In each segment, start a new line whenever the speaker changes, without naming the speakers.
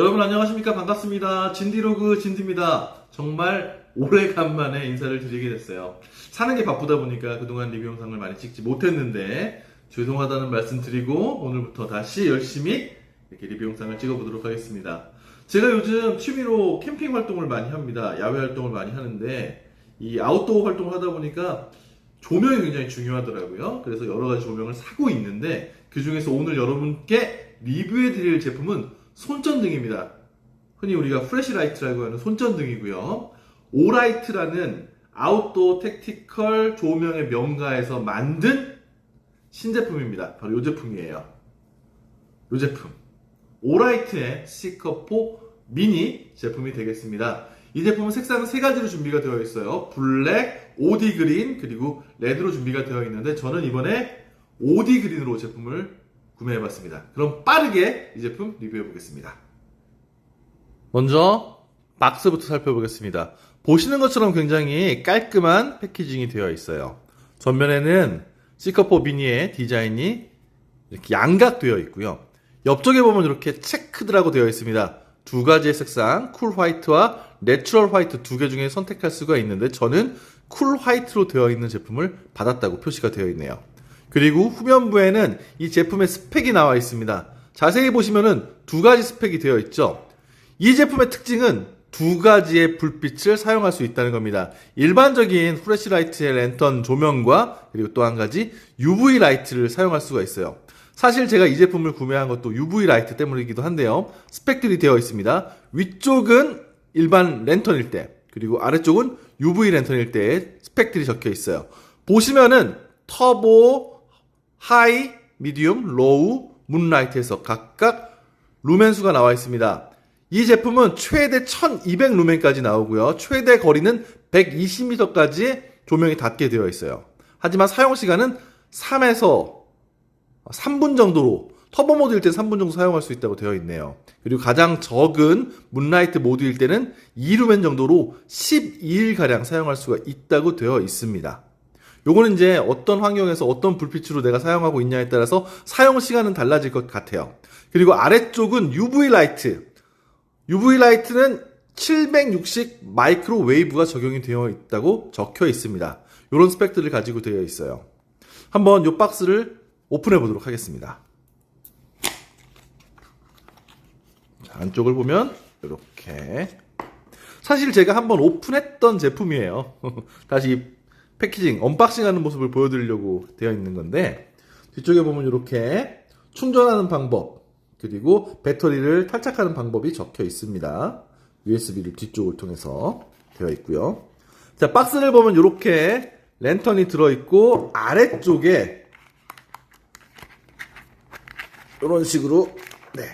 여러분 안녕하십니까? 반갑습니다. 진디로그 진디입니다. 정말 오래간만에 인사를 드리게 됐어요. 사는 게 바쁘다 보니까 그동안 리뷰 영상을 많이 찍지 못했는데 죄송하다는 말씀 드리고 오늘부터 다시 열심히 이렇게 리뷰 영상을 찍어보도록 하겠습니다. 제가 요즘 취미로 캠핑 활동을 많이 합니다. 야외 활동을 많이 하는데 이 아웃도어 활동을 하다 보니까 조명이 굉장히 중요하더라고요. 그래서 여러 가지 조명을 사고 있는데 그 중에서 오늘 여러분께 리뷰해 드릴 제품은 손전등입니다. 흔히 우리가 플래시라이트라고 하는 손전등이고요. 오라이트라는 아웃도어 택티컬 조명의 명가에서 만든 신제품입니다. 바로 이 제품이에요. 이 제품. 오라이트의 시커포 미니 제품이 되겠습니다. 이 제품은 색상은 세 가지로 준비가 되어 있어요. 블랙, 오디 그린, 그리고 레드로 준비가 되어 있는데 저는 이번에 오디 그린으로 제품을 구매해봤습니다. 그럼 빠르게 이 제품 리뷰해보겠습니다. 먼저 박스부터 살펴보겠습니다. 보시는 것처럼 굉장히 깔끔한 패키징이 되어 있어요. 전면에는 시커포 미니의 디자인이 이렇게 양각되어 있고요. 옆쪽에 보면 이렇게 체크드라고 되어 있습니다. 두 가지의 색상, 쿨 화이트와 내추럴 화이트 두 개 중에 선택할 수가 있는데 저는 쿨 화이트로 되어 있는 제품을 받았다고 표시가 되어 있네요. 그리고 후면부에는 이 제품의 스펙이 나와 있습니다. 자세히 보시면은 두 가지 스펙이 되어 있죠. 이 제품의 특징은 두 가지의 불빛을 사용할 수 있다는 겁니다. 일반적인 플래시라이트의 랜턴 조명과 그리고 또 한 가지 UV 라이트를 사용할 수가 있어요. 사실 제가 이 제품을 구매한 것도 UV 라이트 때문이기도 한데요. 스펙들이 되어 있습니다. 위쪽은 일반 랜턴일 때, 그리고 아래쪽은 UV 랜턴일 때의 스펙들이 적혀 있어요. 보시면은 터보, 하이, 미디움, 로우, 문라이트에서 각각 루멘 수가 나와 있습니다. 이 제품은 최대 1200 루멘까지 나오고요. 최대 거리는 120m까지 조명이 닿게 되어 있어요. 하지만 사용 시간은 3에서 3분 정도로 터보 모드일 때 3분 정도 사용할 수 있다고 되어 있네요. 그리고 가장 적은 문라이트 모드일 때는 2루멘 정도로 12일가량 사용할 수가 있다고 되어 있습니다. 요거는 이제 어떤 환경에서 어떤 불빛으로 내가 사용하고 있냐에 따라서 사용 시간은 달라질 것 같아요. 그리고 아래쪽은 UV 라이트. UV 라이트는 760 마이크로 웨이브가 적용이 되어 있다고 적혀 있습니다. 이런 스펙들을 가지고 되어 있어요. 한번 이 박스를 오픈해 보도록 하겠습니다. 자, 안쪽을 보면 이렇게 사실 제가 한번 오픈했던 제품이에요. 다시 패키징 언박싱하는 모습을 보여드리려고 되어 있는 건데 뒤쪽에 보면 이렇게 충전하는 방법 그리고 배터리를 탈착하는 방법이 적혀 있습니다. USB를 뒤쪽을 통해서 되어 있고요. 자 박스를 보면 이렇게 랜턴이 들어있고 아래쪽에 이런 식으로 네,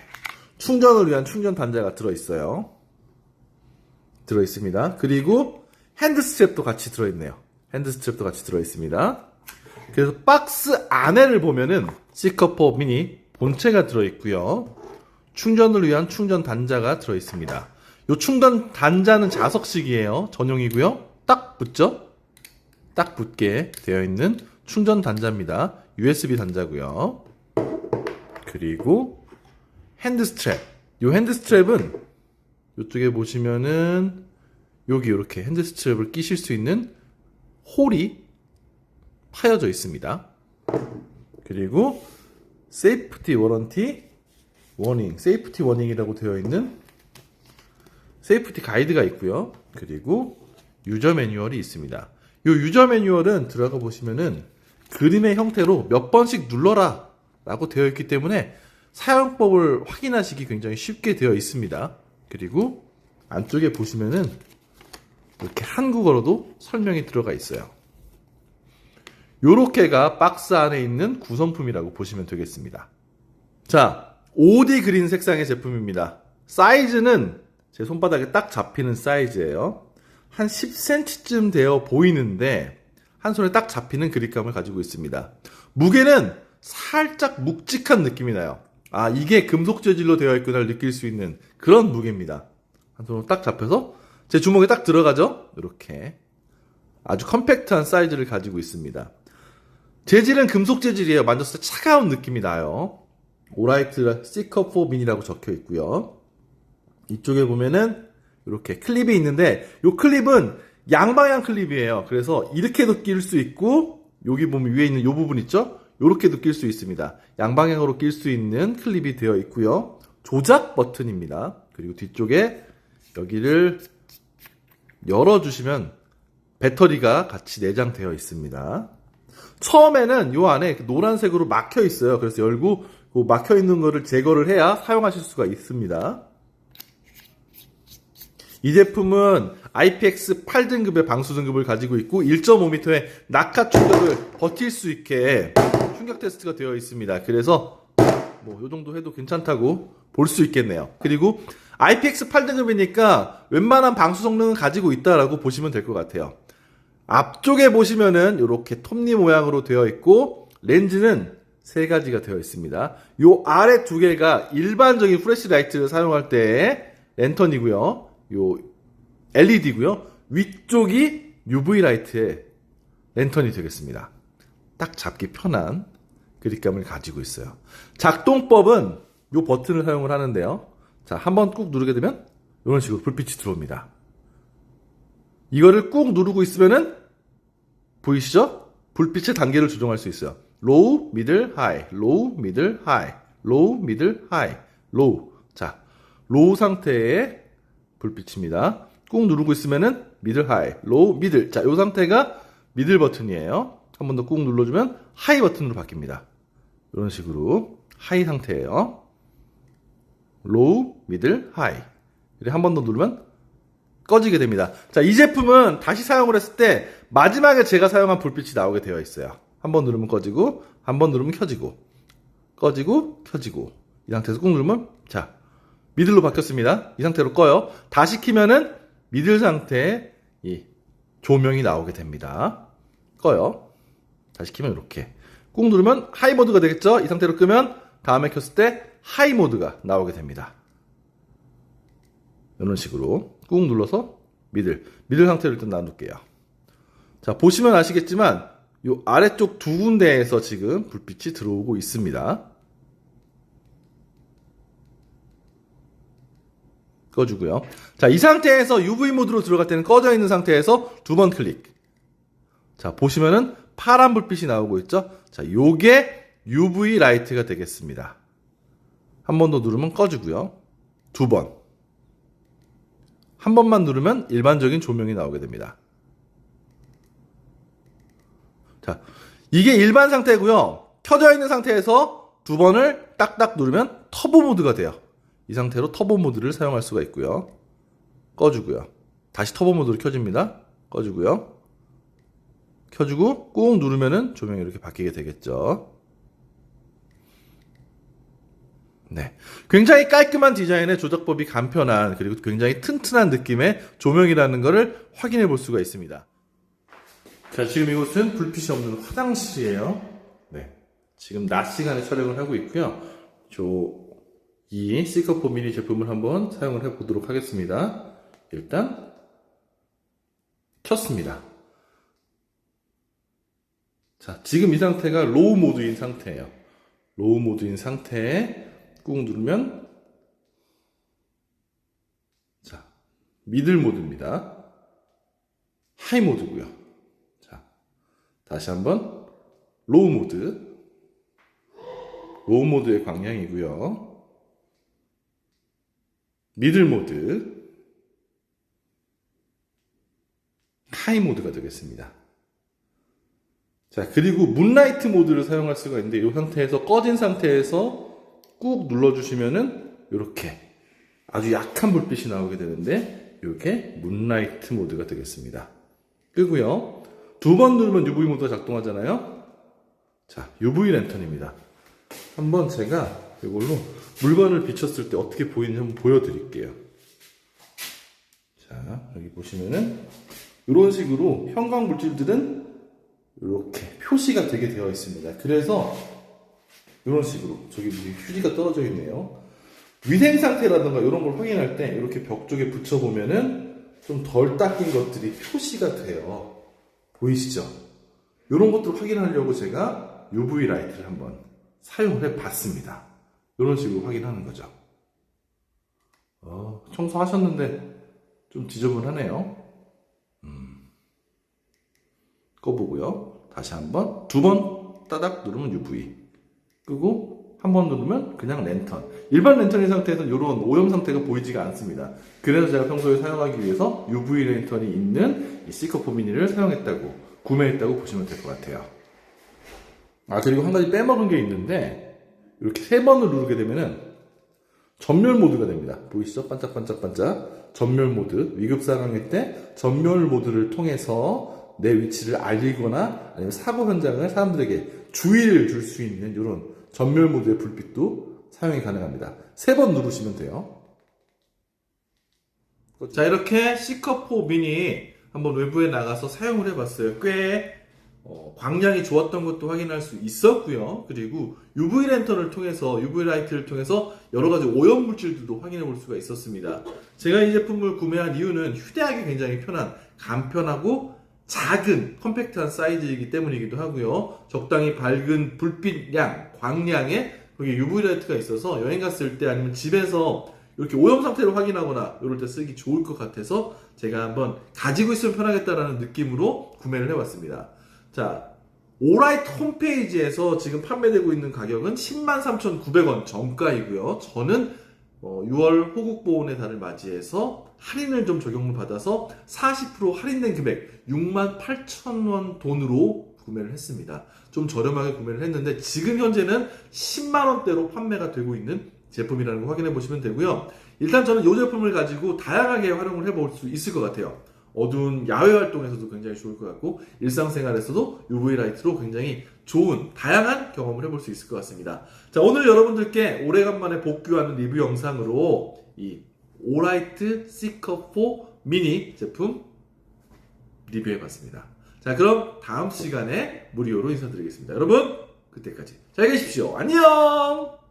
충전을 위한 충전 단자가 들어있어요. 들어있습니다. 그리고 핸드 스트랩도 같이 들어있네요. 핸드 스트랩도 같이 들어있습니다. 그래서 박스 안에를 보면은 시커포 미니 본체가 들어있고요. 충전을 위한 충전 단자가 들어있습니다. 이 충전 단자는 자석식이에요. 전용이고요. 딱 붙죠? 딱 붙게 되어 있는 충전 단자입니다. USB 단자고요. 그리고 핸드 스트랩. 이 핸드 스트랩은 이쪽에 보시면은 여기 이렇게 핸드 스트랩을 끼실 수 있는 홀이 파여져 있습니다. 그리고 세이프티 워런티 워닝, 세이프티 워닝이라고 되어 있는 세이프티 가이드가 있고요. 그리고 유저 매뉴얼이 있습니다. 이 유저 매뉴얼은 들어가 보시면은 그림의 형태로 몇 번씩 눌러라 라고 되어 있기 때문에 사용법을 확인하시기 굉장히 쉽게 되어 있습니다. 그리고 안쪽에 보시면은 이렇게 한국어로도 설명이 들어가 있어요. 요렇게가 박스 안에 있는 구성품이라고 보시면 되겠습니다. 자, 5D 그린 색상의 제품입니다. 사이즈는 제 손바닥에 딱 잡히는 사이즈예요. 한 10cm쯤 되어 보이는데 한 손에 딱 잡히는 그립감을 가지고 있습니다. 무게는 살짝 묵직한 느낌이 나요. 아, 이게 금속 재질로 되어 있구나를 느낄 수 있는 그런 무게입니다. 한 손으로 딱 잡혀서 제 주먹에 딱 들어가죠? 이렇게. 아주 컴팩트한 사이즈를 가지고 있습니다. 재질은 금속 재질이에요. 만졌을 때 차가운 느낌이 나요. 오라이트 시커 4 미니라고 적혀 있고요. 이쪽에 보면은 이렇게 클립이 있는데 이 클립은 양방향 클립이에요. 그래서 이렇게도 낄 수 있고 여기 보면 위에 있는 이 부분 있죠? 이렇게도 낄 수 있습니다. 양방향으로 낄 수 있는 클립이 되어 있고요. 조작 버튼입니다. 그리고 뒤쪽에 여기를 열어주시면 배터리가 같이 내장되어 있습니다. 처음에는 요 안에 노란색으로 막혀 있어요. 그래서 열고 그 막혀 있는 거를 제거를 해야 사용하실 수가 있습니다. 이 제품은 IPX 8등급의 방수 등급을 가지고 있고 1.5m의 낙하 충격을 버틸 수 있게 충격 테스트가 되어 있습니다. 그래서 뭐요 정도 해도 괜찮다고 볼 수 있겠네요. 그리고 IPX 8등급이니까 웬만한 방수 성능은 가지고 있다라고 보시면 될 것 같아요. 앞쪽에 보시면은 이렇게 톱니 모양으로 되어 있고 렌즈는 세 가지가 되어 있습니다. 요 아래 두 개가 일반적인 프레시 라이트를 사용할 때의 랜턴이고요. 요 LED고요. 위쪽이 UV 라이트의 랜턴이 되겠습니다. 딱 잡기 편한 그립감을 가지고 있어요. 작동법은 요 버튼을 사용을 하는데요. 자, 한 번 꾹 누르게 되면 이런 식으로 불빛이 들어옵니다. 이거를 꾹 누르고 있으면은 보이시죠? 불빛의 단계를 조정할 수 있어요. 로우, 미들, 하이, 로우, 미들, 하이, 로우, 미들, 하이, 로우. 자, 로우 상태의 불빛입니다. 꾹 누르고 있으면은 미들, 하이, 로우, 미들. 자, 이 상태가 미들 버튼이에요. 한 번 더 꾹 눌러주면 하이 버튼으로 바뀝니다. 이런 식으로 하이 상태예요. 로우, 미들, 하이. 한번 더 누르면 꺼지게 됩니다. 자, 이 제품은 다시 사용을 했을 때 마지막에 제가 사용한 불빛이 나오게 되어 있어요. 한 번 누르면 꺼지고, 한 번 누르면 켜지고, 꺼지고, 켜지고. 이 상태에서 꾹 누르면, 자, 미들로 바뀌었습니다. 이 상태로 꺼요. 다시 키면은 미들 상태의 이 조명이 나오게 됩니다. 꺼요. 다시 키면 이렇게. 꾹 누르면 하이 모드가 되겠죠? 이 상태로 끄면 다음에 켰을 때 하이 모드가 나오게 됩니다. 이런 식으로 꾹 눌러서 미들 미들 상태로 일단 놔둘게요. 자 보시면 아시겠지만 이 아래쪽 두 군데에서 지금 불빛이 들어오고 있습니다. 꺼주고요. 자 이 상태에서 UV 모드로 들어갈 때는 꺼져 있는 상태에서 두 번 클릭. 자 보시면은 파란 불빛이 나오고 있죠? 자 요게 UV 라이트가 되겠습니다 한 번 더 누르면 꺼지고요 두 번 한 번만 누르면 일반적인 조명이 나오게 됩니다. 자, 이게 일반 상태고요. 켜져 있는 상태에서 두 번을 딱딱 누르면 터보 모드가 돼요. 이 상태로 터보 모드를 사용할 수가 있고요. 꺼주고요. 다시 터보 모드로 켜집니다. 꺼주고요. 켜주고 꾹 누르면은 조명이 이렇게 바뀌게 되겠죠. 네. 굉장히 깔끔한 디자인의 조작법이 간편한 그리고 굉장히 튼튼한 느낌의 조명이라는 것을 확인해 볼 수가 있습니다. 자, 지금 이곳은 불빛이 없는 화장실이에요. 네. 지금 낮 시간에 촬영을 하고 있고요. 저, 이 시커포 미니 제품을 한번 사용을 해 보도록 하겠습니다. 일단, 켰습니다. 자, 지금 이 상태가 로우 모드인 상태예요. 로우 모드인 상태에 꾹 누르면 자 미들 모드입니다. 하이 모드고요. 자 다시 한번 로우 모드 로우 모드의 방향이고요. 미들 모드 하이 모드가 되겠습니다. 자 그리고 문라이트 모드를 사용할 수가 있는데 이 상태에서 꺼진 상태에서 꾹 눌러주시면은 이렇게 아주 약한 불빛이 나오게 되는데 이렇게 문라이트 모드가 되겠습니다. 끄고요. 두 번 누르면 UV 모드가 작동하잖아요. 자, UV 랜턴입니다. 한번 제가 이걸로 물건을 비췄을 때 어떻게 보이는지 한번 보여드릴게요. 자, 여기 보시면은 이런 식으로 형광 물질들은 이렇게 표시가 되게 되어 있습니다. 그래서 이런 식으로 저기 휴지가 떨어져 있네요. 위생 상태라든가 이런 걸 확인할 때 이렇게 벽 쪽에 붙여 보면은 좀 덜 닦인 것들이 표시가 돼요. 보이시죠? 이런 것들을 확인하려고 제가 UV 라이트를 한번 사용을 해 봤습니다. 이런 식으로 확인하는 거죠. 어, 청소하셨는데 좀 지저분하네요. 음. 꺼보고요. 다시 한번 두 번 따닥 누르면 UV 끄고 한 번 누르면 그냥 랜턴. 일반 랜턴의 상태에서는 이런 오염 상태가 보이지가 않습니다. 그래서 제가 평소에 사용하기 위해서 UV 랜턴이 있는 이 시커 포 미니를 사용했다고 구매했다고 보시면 될 것 같아요. 아 그리고 한 가지 빼먹은 게 있는데 이렇게 세 번을 누르게 되면은 전멸 모드가 됩니다. 보이시죠? 반짝반짝반짝. 전멸 모드. 위급 상황일 때 전멸 모드를 통해서 내 위치를 알리거나 아니면 사고 현장을 사람들에게 주의를 줄 수 있는 이런 전멸 모드의 불빛도 사용이 가능합니다. 세 번 누르시면 돼요. 자, 이렇게 C컵4 미니 한번 외부에 나가서 사용을 해봤어요. 꽤 어, 광량이 좋았던 것도 확인할 수 있었고요. 그리고 UV 랜턴을 통해서 UV 라이트를 통해서 여러 가지 오염 물질들도 확인해 볼 수가 있었습니다. 제가 이 제품을 구매한 이유는 휴대하기 굉장히 편한 간편하고 작은 컴팩트한 사이즈이기 때문이기도 하고요. 적당히 밝은 불빛량, 광량에 거기에 UV 라이트가 있어서 여행 갔을 때 아니면 집에서 이렇게 오염 상태를 확인하거나 이럴 때 쓰기 좋을 것 같아서 제가 한번 가지고 있으면 편하겠다라는 느낌으로 구매를 해봤습니다. 자, 오라이트 홈페이지에서 지금 판매되고 있는 가격은 103,900원 정가이고요. 저는 어, 6월 호국보훈의 달을 맞이해서 할인을 좀 적용을 받아서 40% 할인된 금액 68,000원 돈으로 구매를 했습니다. 좀 저렴하게 구매를 했는데 지금 현재는 10만 원대로 판매가 되고 있는 제품이라는 거 확인해 보시면 되고요. 일단 저는 이 제품을 가지고 다양하게 활용을 해볼 수 있을 것 같아요. 어두운 야외 활동에서도 굉장히 좋을 것 같고 일상생활에서도 UV 라이트로 굉장히 좋은 다양한 경험을 해볼 수 있을 것 같습니다. 자 오늘 여러분들께 오래간만에 복귀하는 리뷰 영상으로 이 오라이트 시커4 미니 제품 리뷰해봤습니다. 자 그럼 다음 시간에 무료로 인사드리겠습니다. 여러분 그때까지 잘 계십시오. 안녕.